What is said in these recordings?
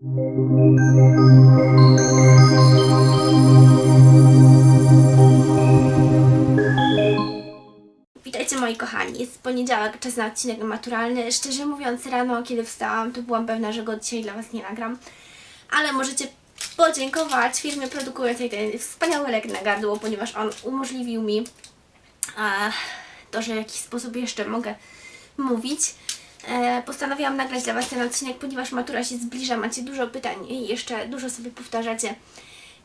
Witajcie moi kochani, jest poniedziałek, czas na odcinek maturalny. Szczerze mówiąc, rano kiedy wstałam, to byłam pewna, że go dzisiaj dla Was nie nagram. Ale możecie podziękować firmie produkującej ten wspaniały lek na gardło, ponieważ on umożliwił mi to, że w jakiś sposób jeszcze mogę mówić. E, postanowiłam nagrać dla Was ten odcinek, ponieważ matura się zbliża, macie dużo pytań i jeszcze dużo sobie powtarzacie.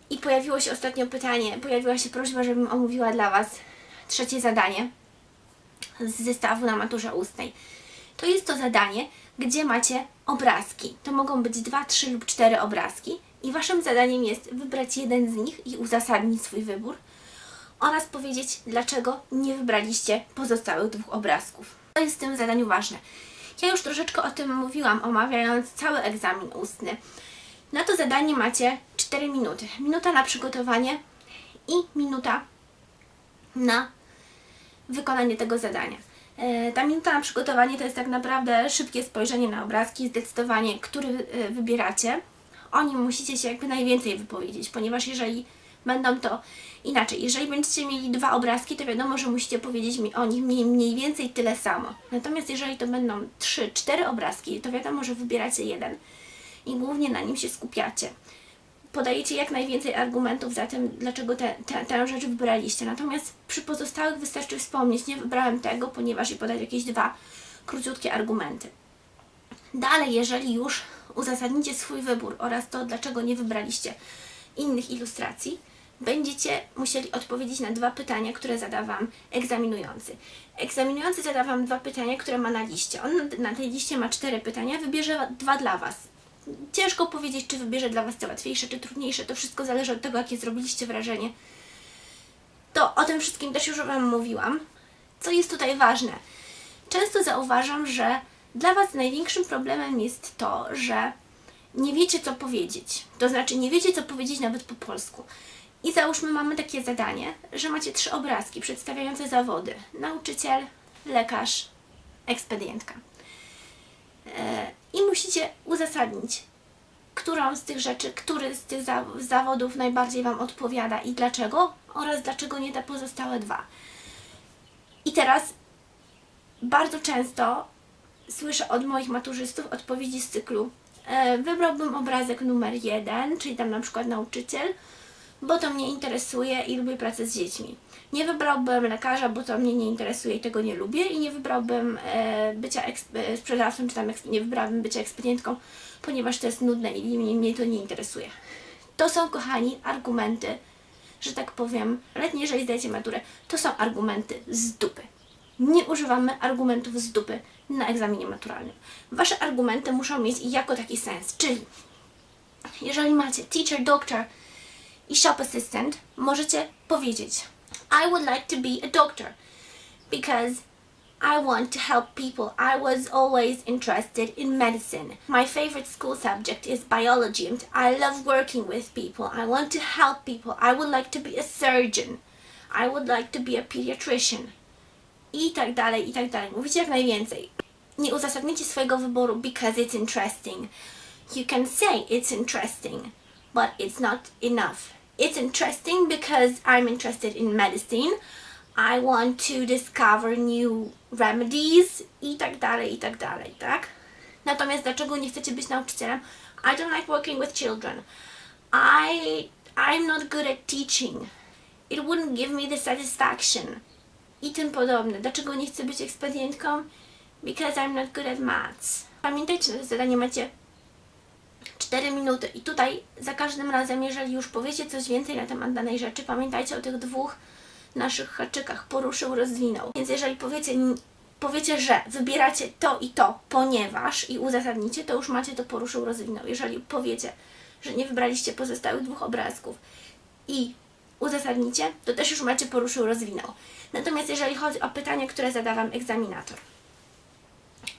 I pojawiło się ostatnio pytanie, pojawiła się prośba, żebym omówiła dla Was trzecie zadanie z zestawu na maturze ustnej. To jest to zadanie, gdzie macie obrazki. To mogą być dwa, trzy lub cztery obrazki i Waszym zadaniem jest wybrać jeden z nich i uzasadnić swój wybór oraz powiedzieć, dlaczego nie wybraliście pozostałych dwóch obrazków. To jest w tym zadaniu ważne. Ja już troszeczkę o tym mówiłam, omawiając cały egzamin ustny. Na to zadanie macie 4 minuty. Minuta na przygotowanie i minuta na wykonanie tego zadania. E, Ta minuta na przygotowanie to jest tak naprawdę szybkie spojrzenie na obrazki, zdecydowanie, który e, wybieracie. O nim musicie się jakby najwięcej wypowiedzieć, ponieważ jeżeli będą to inaczej, jeżeli będziecie mieli dwa obrazki, to wiadomo, że musicie powiedzieć mi o nich mniej, mniej więcej tyle samo. Natomiast jeżeli to będą trzy, cztery obrazki, to wiadomo, że wybieracie jeden i głównie na nim się skupiacie podajecie jak najwięcej argumentów za tym, dlaczego te, te, tę rzecz wybraliście. Natomiast przy pozostałych wystarczy wspomnieć, nie wybrałem tego, ponieważ i podać jakieś dwa króciutkie argumenty. Dalej, jeżeli już uzasadnicie swój wybór oraz to, dlaczego nie wybraliście innych ilustracji, będziecie musieli odpowiedzieć na dwa pytania, które zada Wam egzaminujący. Egzaminujący zada Wam dwa pytania, które ma na liście. On na tej liście ma cztery pytania, wybierze dwa dla Was. Ciężko powiedzieć, czy wybierze dla Was te łatwiejsze, czy trudniejsze. To wszystko zależy od tego, jakie zrobiliście wrażenie. To o tym wszystkim też już Wam mówiłam. Co jest tutaj ważne? Często zauważam, że dla Was największym problemem jest to, że nie wiecie, co powiedzieć. To znaczy, nie wiecie, co powiedzieć nawet po polsku. I załóżmy, mamy takie zadanie, że macie trzy obrazki przedstawiające zawody: nauczyciel, lekarz, ekspedientka. E, I musicie uzasadnić, którą z tych rzeczy, który z tych za- zawodów najbardziej Wam odpowiada i dlaczego, oraz dlaczego nie te pozostałe dwa. I teraz bardzo często słyszę od moich maturzystów odpowiedzi z cyklu e, wybrałbym obrazek numer jeden, czyli tam na przykład nauczyciel, bo to mnie interesuje i lubię pracę z dziećmi. Nie wybrałbym lekarza, bo to mnie nie interesuje i tego nie lubię i nie wybrałbym e, bycia e, sprzedawcą, czy tam nie wybrałabym bycia ekspedientką, ponieważ to jest nudne i mnie, mnie to nie interesuje. To są, kochani, argumenty, że tak powiem, nawet nie jeżeli zdajecie maturę, to są argumenty z dupy. Nie używamy argumentów z dupy na egzaminie maturalnym. Wasze argumenty muszą mieć jako taki sens, czyli jeżeli macie teacher, doctor i shop assistant, możecie powiedzieć I would like to be a doctor because I want to help people. I was always interested in medicine. My favorite school subject is biology and I love working with people. I want to help people. I would like to be a surgeon. I would like to be a pediatrician. I tak dalej, i tak dalej. Mówicie jak najwięcej. Nie uzasadnicie swojego wyboru because it's interesting. You can say it's interesting, but it's not enough. It's interesting because I'm interested in medicine. I want to discover new remedies i tak dalej, i tak dalej, tak? Natomiast dlaczego nie chcecie być nauczycielem? I don't like working with children. I I'm not good at teaching. It wouldn't give me the satisfaction. I tym podobne. Dlaczego nie chcę być ekspedientką? Because I'm not good at maths. Pamiętajcie, że zadanie macie 4 minuty. I tutaj za każdym razem, jeżeli już powiecie coś więcej na temat danej rzeczy, pamiętajcie o tych dwóch naszych haczykach. Poruszył, rozwinął. Więc jeżeli powiecie, powiecie, że wybieracie to i to, ponieważ i uzasadnicie, to już macie to poruszył, rozwinął. Jeżeli powiecie, że nie wybraliście pozostałych dwóch obrazków i uzasadnicie, to też już macie poruszył, rozwinął. Natomiast jeżeli chodzi o pytania, które zada Wam egzaminator,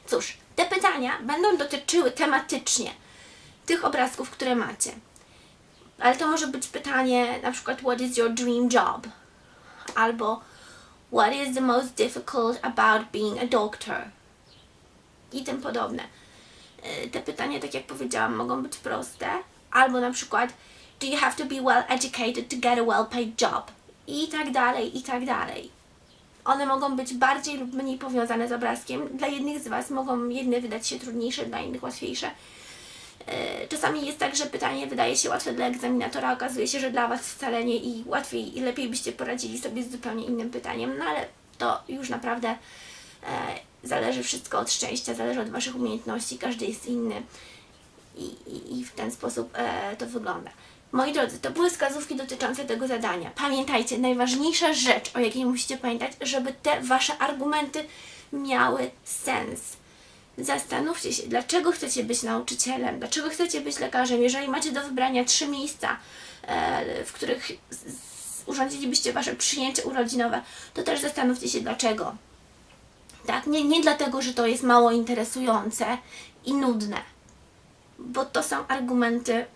Cóż, te pytania będą dotyczyły tematycznie tych obrazków, które macie. Ale to może być pytanie na przykład What is your dream job? Albo What is the most difficult about being a doctor? I tym podobne. Y, Te pytania, tak jak powiedziałam, mogą być proste, albo na przykład Do you have to be well educated to get a well paid job? I tak dalej, i tak dalej. One mogą być bardziej lub mniej powiązane z obrazkiem. Dla jednych z Was mogą jedne wydać się trudniejsze, dla innych łatwiejsze. E, Czasami jest tak, że pytanie wydaje się łatwe dla egzaminatora, okazuje się, że dla Was wcale nie i łatwiej i lepiej byście poradzili sobie z zupełnie innym pytaniem, no ale to już naprawdę e, zależy wszystko od szczęścia, zależy od Waszych umiejętności, każdy jest inny i, i, i w ten sposób e, to wygląda. Moi drodzy, to były wskazówki dotyczące tego zadania. Pamiętajcie, najważniejsza rzecz, o jakiej musicie pamiętać, żeby te Wasze argumenty miały sens. Zastanówcie się, dlaczego chcecie być nauczycielem, dlaczego chcecie być lekarzem. Jeżeli macie do wybrania trzy miejsca, e, w których urządzilibyście Wasze przyjęcie urodzinowe, to też zastanówcie się dlaczego. Tak, nie, nie dlatego, że to jest mało interesujące i nudne, bo to są argumenty,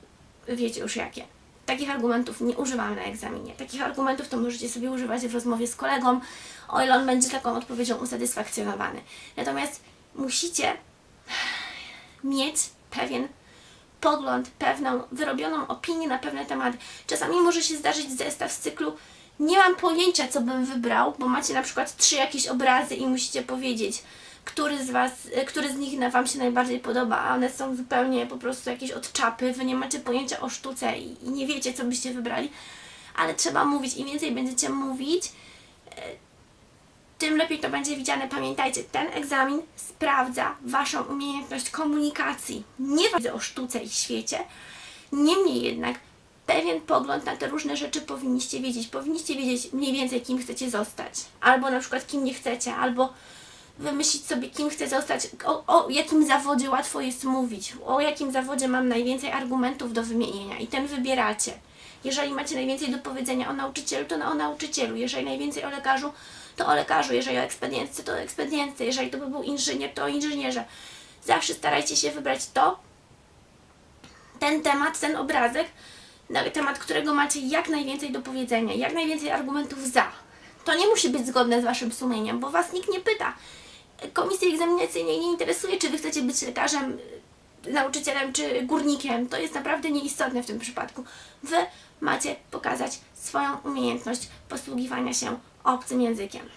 wiecie już jakie. Takich argumentów nie używam na egzaminie. Takich argumentów to możecie sobie używać w rozmowie z kolegą, o ile on będzie taką odpowiedzią usatysfakcjonowany. Natomiast musicie mieć pewien pogląd, pewną wyrobioną opinię na pewne tematy. Czasami może się zdarzyć zestaw z cyklu nie mam pojęcia, co bym wybrał, bo macie na przykład trzy jakieś obrazy i musicie powiedzieć, który z was, e, który z nich na wam się najbardziej podoba, a one są zupełnie po prostu jakieś od czapy, wy nie macie pojęcia o sztuce i, i nie wiecie, co byście wybrali, ale trzeba mówić. Im więcej będziecie mówić, tym lepiej to będzie widziane. Pamiętajcie, ten egzamin sprawdza Waszą umiejętność komunikacji. Nie wiedzę o sztuce i świecie, niemniej jednak pewien pogląd na te różne rzeczy powinniście wiedzieć. Powinniście wiedzieć mniej więcej, kim chcecie zostać, albo na przykład kim nie chcecie, albo wymyślić sobie, kim chcę zostać, o, o jakim zawodzie łatwo jest mówić, o jakim zawodzie mam najwięcej argumentów do wymienienia i ten wybieracie. Jeżeli macie najwięcej do powiedzenia o nauczycielu, to o nauczycielu. Jeżeli najwięcej o lekarzu, to o lekarzu. Jeżeli o ekspedientce, to o ekspedientce. Jeżeli to by był inżynier, to o inżynierze. Zawsze starajcie się wybrać to, ten temat, ten obrazek, na temat którego macie jak najwięcej do powiedzenia, jak najwięcej argumentów za. To nie musi być zgodne z Waszym sumieniem, bo Was nikt nie pyta. Komisji egzaminacyjnej nie interesuje, czy Wy chcecie być lekarzem, nauczycielem czy górnikiem. To jest naprawdę nieistotne w tym przypadku. Wy macie pokazać swoją umiejętność posługiwania się obcym językiem.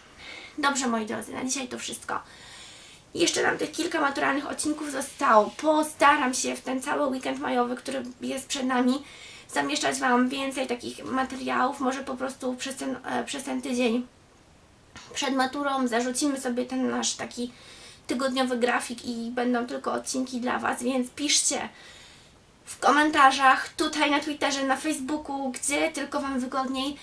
Dobrze, moi drodzy, na dzisiaj to wszystko. Jeszcze nam tych kilka maturalnych odcinków zostało. Postaram się w ten cały weekend majowy, który jest przed nami, zamieszczać Wam więcej takich materiałów. Może po prostu przez ten, e, przez ten tydzień przed maturą zarzucimy sobie ten nasz taki tygodniowy grafik i będą tylko odcinki dla Was, więc piszcie w komentarzach, tutaj na Twitterze, na Facebooku, gdzie tylko Wam wygodniej,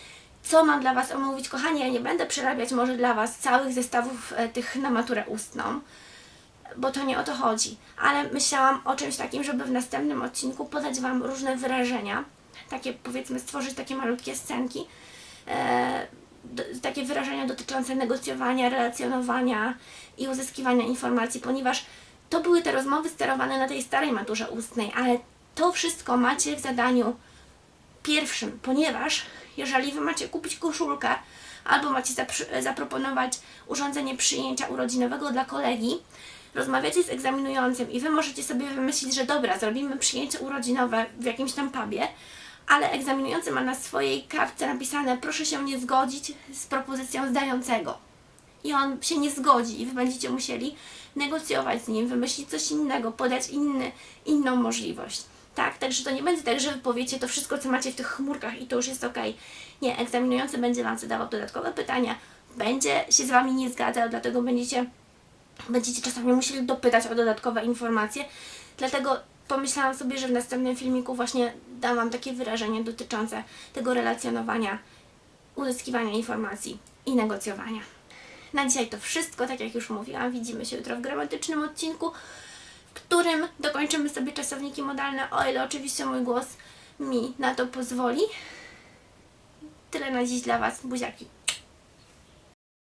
co mam dla Was omówić. Kochani, ja nie będę przerabiać może dla Was całych zestawów e, tych na maturę ustną, bo to nie o to chodzi, ale myślałam o czymś takim, żeby w następnym odcinku podać Wam różne wyrażenia, takie powiedzmy stworzyć takie malutkie scenki, e, do, takie wyrażenia dotyczące negocjowania, relacjonowania i uzyskiwania informacji, ponieważ to były te rozmowy sterowane na tej starej maturze ustnej, ale to wszystko macie w zadaniu pierwszym, ponieważ jeżeli Wy macie kupić koszulkę albo macie zaproponować urządzenie przyjęcia urodzinowego dla kolegi, rozmawiacie z egzaminującym i Wy możecie sobie wymyślić, że dobra, zrobimy przyjęcie urodzinowe w jakimś tam pubie, ale egzaminujący ma na swojej kartce napisane proszę się nie zgodzić z propozycją zdającego. I on się nie zgodzi i Wy będziecie musieli negocjować z nim, wymyślić coś innego, podać inny, inną możliwość. Tak, także to nie będzie tak, że wy powiecie to wszystko, co macie w tych chmurkach i to już jest ok. Nie, egzaminujący będzie Wam zadawał dodatkowe pytania, będzie się z Wami nie zgadzał, dlatego będziecie, będziecie czasami musieli dopytać o dodatkowe informacje. Dlatego pomyślałam sobie, że w następnym filmiku właśnie dam Wam takie wyrażenie dotyczące tego relacjonowania, uzyskiwania informacji i negocjowania. Na dzisiaj to wszystko, tak jak już mówiłam. Widzimy się jutro w gramatycznym odcinku, którym dokończymy sobie czasowniki modalne, o ile oczywiście mój głos mi na to pozwoli. Tyle na dziś dla Was. Buziaki.